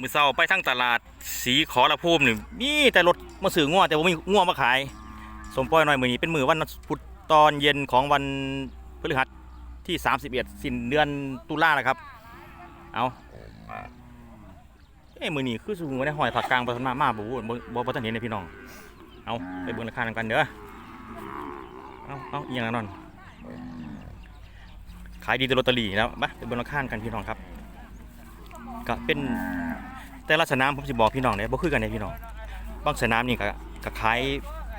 มือเศร้าไปทั้งตลาดสีขอละภูมนี่มีแต่รถมาสื่อง่วแต่ว่ามีง่วมาขาย สมปล่อยหน่อยมือนี้เป็นมือวันพุธตอนเย็นของวันพฤหัสที่ 31 สิ้นเดือนตุลานะครับ เอาเอ้มือนี้คือสูงมาได้หอยผักกลางไปทนมามาบ่บ่บ่บ่บ่ทันเห็นเลยพี่น้อง เอาไปเบิ่งราคากันเด้อ เอาเอาอียังนอน ขายดีแต่ลอตเตอรี่แล้วมาไปเบิ่งราคากันพี่น้องครับ ก็เป็น แต่ละสนามผมสิบอกพี่น้องเนี่ยบ่คือกันเนี่ยพี่น้องบางสนามนี่ก็ก็ขาย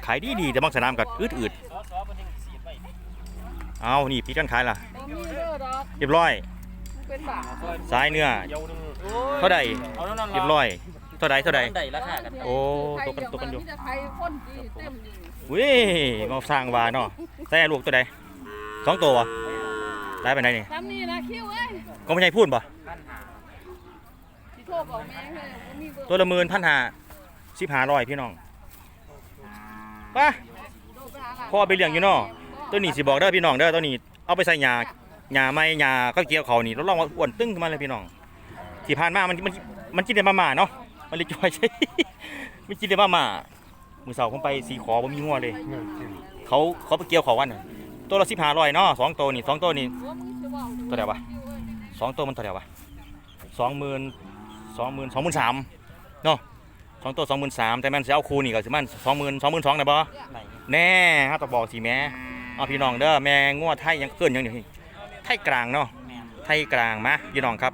ขายดีดีๆแต่บางสนามก็อืดอืดๆเอานี่พี่กันขายล่ะบ่มีเด้อดอกเรียบร้อยเป็นบาทสายเนื้อเท่าใดเรียบร้อยเท่าใดเท่าใดได้ราคากันโอ้ตกกันตกกันอยู่มีแต่ไทยคนดีเต็มดีเว้ยมาสร้างวาเนาะใส่ลูกตัวใดสองตัววะได้ไปไหนนี่ซ้ำนี่นะคิวเอ้ยก็ไม่ใช่พูดป่ะสิ โทรบอกแม่เฮ้บ่มีเบอร์ตัวละหมื่นพันหาสิบหาร้อยพี่น้องไป่ะโทรไปหาพ่อไปเลี้ยงอยู่เนาะ ตัวนี้สิบอกเด้อพี่น้องเด้อตัวนี้เอาไปใส่หญ้าหญ้าไม้หญ้าก็เกี่ยวเขานี่รับรองว่าอ้วนตึ้งขึ้นมาเลยพี่น้องที่ผ่านมามันมันมันกินแต่มาม่าเนาะมันเลยจอยใช่ มันกินแต่มาม่ามือเสาร์ผมไปสีขอผมมีงัวเลยเขาเขาไปเกี่ยวเขาวันน่ะตัวละสิบห้าร้อยเนาะสองตัวนี่สองตัวนี่ว่ามึงสิเว้าตัวเดียวปะสองตัวมันเท่าไหร่วะสองหมื่น สองหมื่นสองหมื่นสามเนาะสองตัวสองหมื่นสามแต่แมันจะเอาคูนี่ก็สิมันสองหมื่นสองหมื่นสองนะบ่ไหนแน่ฮะต้องบอกสิแม่เอาพี่น้องเด้อแม่งัวไทยยังเกินยังนี่ไทยกลางเนาะแม่นไทยกลางมาพี่น้องครับ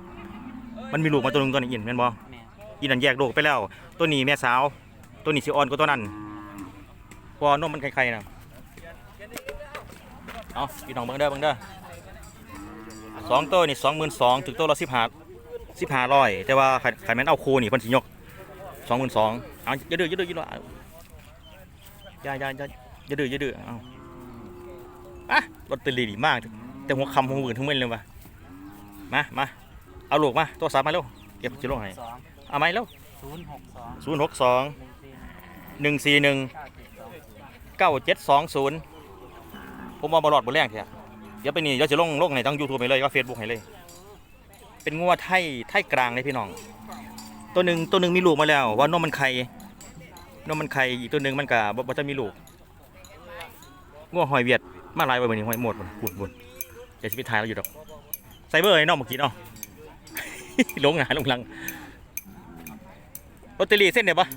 มันมีลูกมาตัวหนึงตัวนี้อินแม่นบ่แม่นอินนั่นแยกลูกไปแล้ว ตัวนี้แม่สาว ตัวนี้สิอ่อนกว่าตัวนั้นเพราะว่านมมันไข่ๆนะเอาพี่น้องเบิ่งเด้อเบิ่งเด้อสองตัวนี่สองหมื่นสองถึงตัวละสิบห้า สิบห้าร้อยแต่ว่าขันขันแม่นเอาคูนี่เพิ่นสิยกสองหมื่นสองเอาอย่าดื้ออย่าดื้ออย่าดื้อเอาอย่าอย่าอย่าอย่าดื้ออย่าดื้อเอาอะลอตเตอรี่ดีมาก แต่หัวคำหัวหมื่นทั้งเม็ดเลยว่ะมามาเอาลูกมาตัวสามมาเร็วเก็บจิโร่ให้สองเอาไหมเร็วศูนย์หกสองศูนย์หกสองหนึ่งสี่หนึ่งสี่หนึ่งเก้าเจ็ดสองศูนย์เก้าเจ็ดสองศูนย์ผมว่าบอลอดบอลแรงเถอะเดี๋ยวไปนี่เดี๋ยวจะลงลงให้ทั้งยูทูบไปเลยก็เฟซบุ๊กให้เลย เป็นงัวไทยไทยกลางเลยพี่น้อง ตัวหนึ่งตัวหนึ่งมีลูกมาแล้ว ว่านมมันไข่นมมันไข่อีกตัวหนึ่งมันกะบ่จะมีลูกงัวหอยเวียดมาลายไว้เหมือนหอยหมดบุญบุญเดี๋ยวจะไปถ่ายเราอยู่ดอกไซเบอร์ไอ้น้องเมื่อกี้เนาะลงหนาลงหลังลอตเตอรี่เส้นเดียวปะ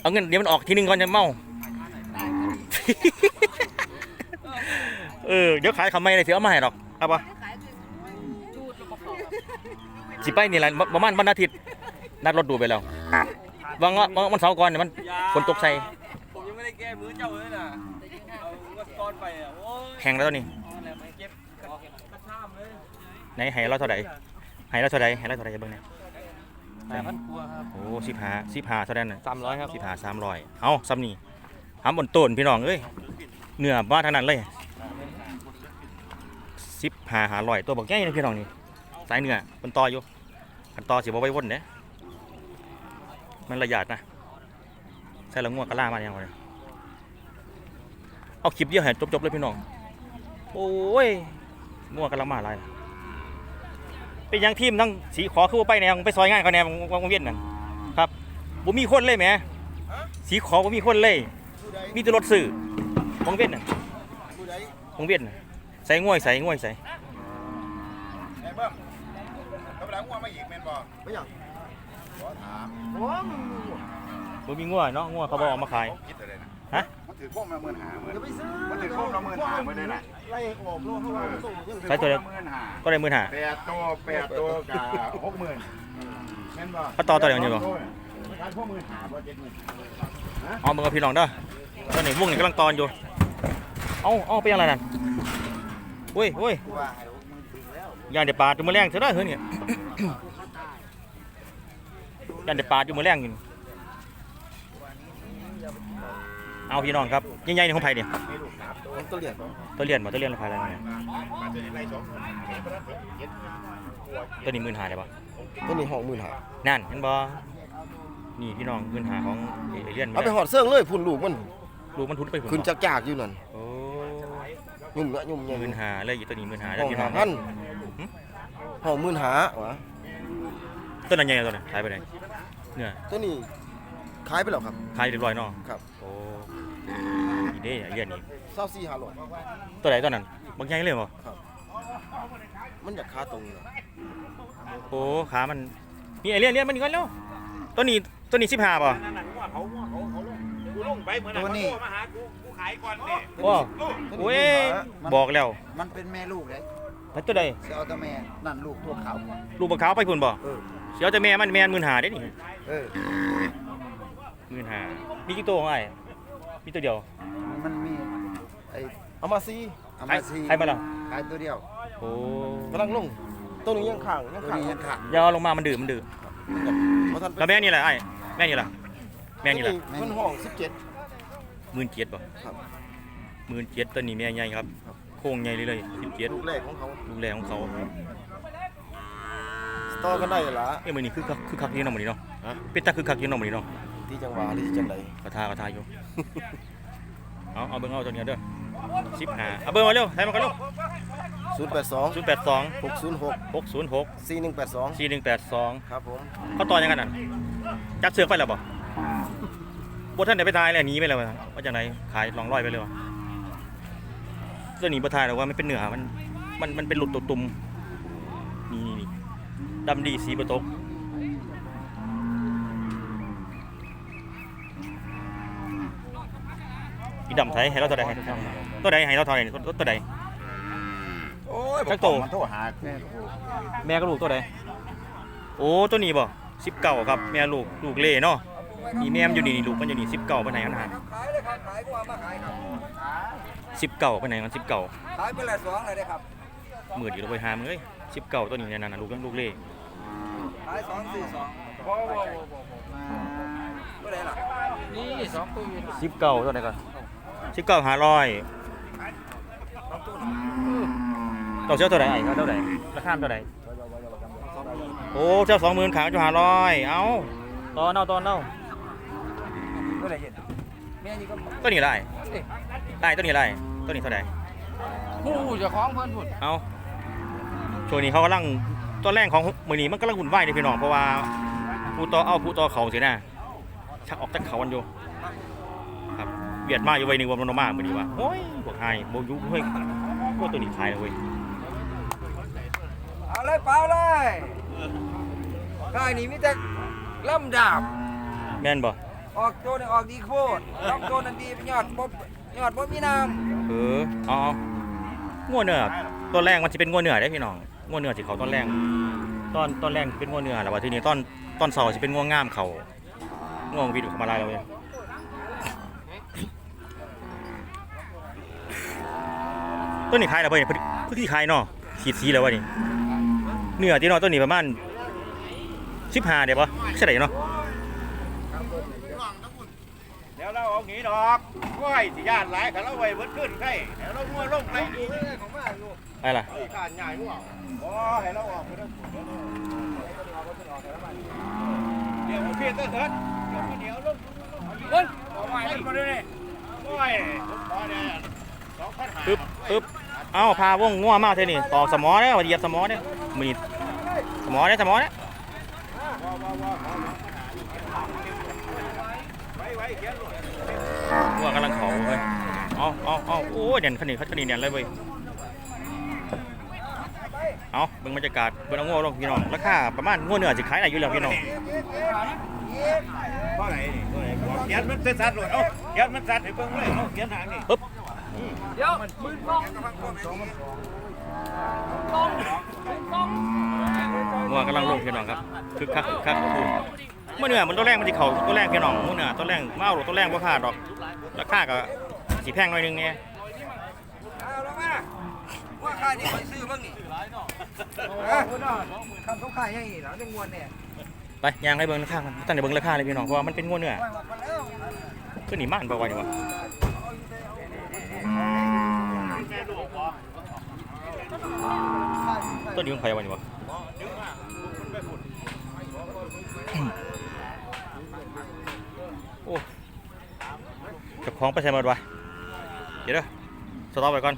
เอาเงินเดี๋ยวมันออกทีนึงก่อนจะเมา เออเดี๋ยวขายคำไม่เลยเสียเอามาให้ดอกเอาปะ ขายคือดูดแล้วบ่เข้า สิไปนี่แหละประมาณวันอาทิตย์นัดรถดูไปแล้ววังว่าวังวันเสาร์ก่อนเนี่ยมันฝนตกใส่ผมยังไม่ได้แก้มือเจ้าเลยนะเอาวัดก้อนไปอะโอ้ยแข่งแล้วนี่อะไรมาเก็บกระชามเลยไหนให้เราเท่าไหร่ให้เราเท่าไหร่ให้เราเท่าไหร่จะเบิ่งเนี่ยแปดพันกว่าครับโอ้สิบห้าสิบห้าเท่านั้นน่ะสามร้อยครับสิบห้าสามร้อยเอาซ้ำนี่หำบนต้นพี่น้องเอ้ยเนื้อบ้าทางนั้นเลยสิบห้าหาร้อยตัวบอกแก่นะพี่น้องนี่สายเนื้อมันต่ออยู่ กันต่อสิบ่ไว้วนเด้มันระยะนะใส่ละง่วงกระล่ามาอย่างไรเอาคลิปเดียวให้จบๆเลยพี่น้อง โอ้ยง่วงกระล่ามาอะไรล่ะเป็นยังทีมทั้งสีขอคือว่าไปแนวไปซอยงานเขาแนววงเวียนนั่นครับบ่มีคนเลยแหมสีขอบ่มีคนเลย มีแต่รถสื่อวงเวียนน่ะวงเวียนน่ะใส่ง่วยใส่ง่วยใส่ ไอ้เบิ้ม กำลังว่ามาอีกแม่นบ่ไม่ยังขอถามบ่มีง่วยเนาะง่วยเขาบอกเอามาขาย คิดอะไรนะฮะ มันถือพวกมาหมื่นหาหมื่นมันถือพวกมาหมื่นหาหมื่นเลยนะไล่ออกโลกเข้ามาส่งยังใช้ตัวเดียว หมื่นหาก็ได้หมื่นห้า แปดตัวแปดตัวกับหกหมื่นแม่นบ่เขาต่อตัวเดียวนี่บ่ การพวกหมื่นหาบ่เจ็ดหมื่นเอามึงกับพี่น้องเด้อตอนนี้วงนี่กำลังตอนอยู่ เอาเอาไปยังไงนั่นเว้ยเว้ยว่าให้หกหมื่นถึงแล้ว ยานเดี๋ยวปลาจุ่มแมลงเถอะเด้อเฮ้ยเนี่ย ยานเดี๋ยวปลาจุ่มแมลงอยู่นี่เอาพี่น้องครับใหญ่ๆในของไผ่เนี่ยตัวเหรียญตัวเลียนบ่ตัวเลียนราคาอะไรเนี่ยมาจะได้สองหมื่นเจ็ดตัวนี้หมื่นห้าได้ปะตัวนี้ห้องหมื่นหานั่นเห็นบ่นี่พี่น้องหมื่นห้าของไอ้เลียนเอาไปหอดเสื้องเลยพุ่นลูกมันลูกมันทุนไปพุ่นขึ้นบ่จากจากอยู่นั่นโอ้ยุ่มเนาะยุ่มหยังมื่นห้าเลยอีตัวนี้หมื่นห้าห้แล้วองพี่น้หาองพันหึห้องหมื่นหาวะ ต้นนั้นใหญ่ตัวนั้นขายไปไหนเนี่ยตัวนี้ขายไปแล้วครับขายเรียบร้อยเนาะครับโอ้ดีเด้เรียนนี่เศร้าสี่ห้าร้อยตัวไหนตัวนั้นบางใหญ่เลยบ่มันอยากค้าตรงเลยโอ้ขามันนี่ไอเลียนเลียนมันอีกแล้วตัวนี้ตัวนี้สิบห้าป่ะนั่นน่ะงัวเขางัวเขาเขาลงกูลงไปเหมือนน่ะเขาโทรมาหากูกูขายก่อนนี่ว้โอ้ยบอกแล้ว มันเป็นแม่ลูกเลยแล้วตัวใดเสียเอาแต่แม่นั่นลูกตัวขาวลูกบักขาวไปพุ่นบ่ เออเสียวแต่แม่มันแม่นหมื่นหาได้นี่เออ หมื่นหามีกี่ตัวของไอ้มีตัวเดียว มันมีไอ้เอามาซีอามาซีใครมาล่ะ ขายตัวเดียวโอ้กำลังลงตัวนี้ยังข้างยังตัวข้างนี้ยังขาดอยาวลงมามันดื่มมันดื่มเพราะท่านแล้วแม่นี่แหละไอ้แม่นี่ล่ะแม่นี่ล่ะมันห้องสิบเจ็ด หมื่นเจ็ดบ่ครับหมื่นเจ็ดตัวนี้แม่ใหญ่ครับโค้งใหญ่เลยเลยสิบเจ็ดลูกแรกของเขาดูแลของเขา ต่อกันได้ละเอ้ยมือนี้คือคักคือคักอยี่เน้องมือนี้เนาะฮะเป็นตาคือคักอยี่เน้องมือนี้เนาะที่จังหวะหรือที่จังไรกระทากระทาอยู่ เอาเอาเบิ้งเอาตัวนี้เด้อสิบห้าเอาเบิ้งมาเร็วใส่มากันเร็วศูนย์แปดสองศูนย์แปดสองหกศูนย์หกหกศูนย์หกสี่หนึ่งแปดสองสี่หนึ่งแปดสองครับผมเขาต่อยังกันน่ะจักเสือกไปแล้วบ่บท่านเดี๋ยวไปทายเลยหนีไปแล้ววะว่าจากไหนขายลองร้อยไปเลยวะตัวนี้บ่ทายหรอกว่ามันเป็นเนื้อมันมันมันเป็นหลุดตัวตุ่ม ดำดีสีบตกอีดำไทยให้เราตัวใดให้ตัวใดให้เราเท่าไหร่ตัวตัวใดโอ้ยจักโตมันโทรหาแม่แม่กับลูกตัวใดโอ้ตัวนี้บ่สิบเก้าครับแม่ลูกลูกเล่เนาะนี่แม่มันอยู่นี่นี่ลูกมันอยู่นี่สิบเก้าไปไหนกันฮะขายเลยครับขายกว่ามาขายครับสิบเก้าไปไหนมันสิบเก้าขายไปละสองเลยได้ครับหมื่นอยู่เราไปหามึงเอ้ยสิบเก้าตัวนี้เนี่ยนั่นน่ะลูกลูกเล่ขายสองสี่สองตัวไหนล่ะนี่สองตัวอยู่สิบเก้าตัวไหนก่อนสิบเก้าหาร้อยเราเช่าตัวไหนไอ้เขาเท่าไหร่ราคาเท่าไหร่โอ้เจ้าสองหมื่นขายอยู่หาร้อยเอ้าตอนเอาตอนเอาตัวไหนเห็นตัวนี้ไรไรตัวนี้ไรตัวนี้เท่าไหร่ผู้จะคล้องเพื่อนพุ่นเอาช่วงนี้เขากำลัง ตัวแรกของมือนี้มันกำลังหุ่นไหวเลยพี่น้องเพราะว่าผู้ต่อเอาผู้ต่อเขาสินะชักออกจากเขากันอยู่ครับเบียดมาอยู่ไว้หนึ่งวันมันมากมือนี้ว่าโอ้ยพวกไฮโบยุเฮ้ยพวกตัวนี้ขายเลยเว้ยเอาเลยเปล่าเลยกายนี่มีแต่ล่ำดาบแม่นบ่ออกโจนี่ออกดีโคตรล่ำโจนั่นดียอดบ่ยอดบ่มีน้เออเอาเอางัวเนื้อตัวแรกมันจะเป็นงัวเนื้อได้พี่น้อง งัวเนื้อสิเขาตอนแรกตอนตอนแรกเป็นงัวเนื้อแล้วว่าทีนี้ตอนตอนเสาร์จะเป็นงัวงามเขางัววิดเข้ามาลายเราเว้ยต้นนี้ขายแล้วเพิ่นเพิ่นเพิ่นที่ขายเนาะขีดสีแล้ววะนี่เนื้อที่เนาะต้นนี้ประมาณ15ได้บ่ใช่ได้เนาะเดี๋ยวเราเอางี้ดอกก้อยสิญาติหลายกันเราไว้เบิดขึ้นใครเดี๋ยวเรางัวลงไปดีไปล่ะการใหญ่งัวบ่ให้เราออกไปทั้งหมดเดี๋ยวเพียรเถิดเดี๋ยวเดี๋ยวลงเฮ้ยเอาไว้มาด้วยนี่ก้อยผมขอเนี่ยสองพันห้าปึ๊บปึ๊บเอ้าพาวงงัวมาเท่านี่ตอกสมอเด้อว่าเหยียบสมอเด้อมีดสมอเด้อสมอเด้อ ไว้ไว้เขียนลูก งัวกำลังเขาเว้ยเอาเอาเอาโอ้ยเด่นขนาดขนาดเด่นเลยเว้ยเอาเบิ่งบรรยากาศเบิ่งเอางัวลงพี่น้องราคาประมาณงัวเหนือสิขายได้อยู่แล้วพี่น้องเท่าไหร่นี่เกเขียนมันเส้นสัตว์เลยเอ้าเขียนมันสัตว์ให้เบิ่งเลยเอ้าเขียนหางนี่ปึ๊บเดี๋ยวมือต้องต้องต้องงัวกำลังลงพี่น้องครับคึกคักคึกคักพูด เมื่อเนื้อมันตัวแรกมันสิเขาตัวแรกพี่น้องมื้อเนื้อตัวแรกมาเอาตัวแรกบ่พลาดดอกราคาก็สิแพงหน่อยนึงเนี่ยำเอาลงมาว่าขายนี่คอยซื้อบ้างนี่คำเขาขายยังอีกเหรอจังมวนเนี่ยไปย่างให้เบิ่งราคากันตั้งแต่เบิ่งราคาเลยพี่น้องเพราะว่ามันเป็นงัวเนื้อขึ้นนี่ม่านบ่ไหวนี่วะต้นนี้ของใครวะนี่วะ โอ้จับของไปใส่หมดวะเดี๋ยวเด้อสต็อปไปก่อน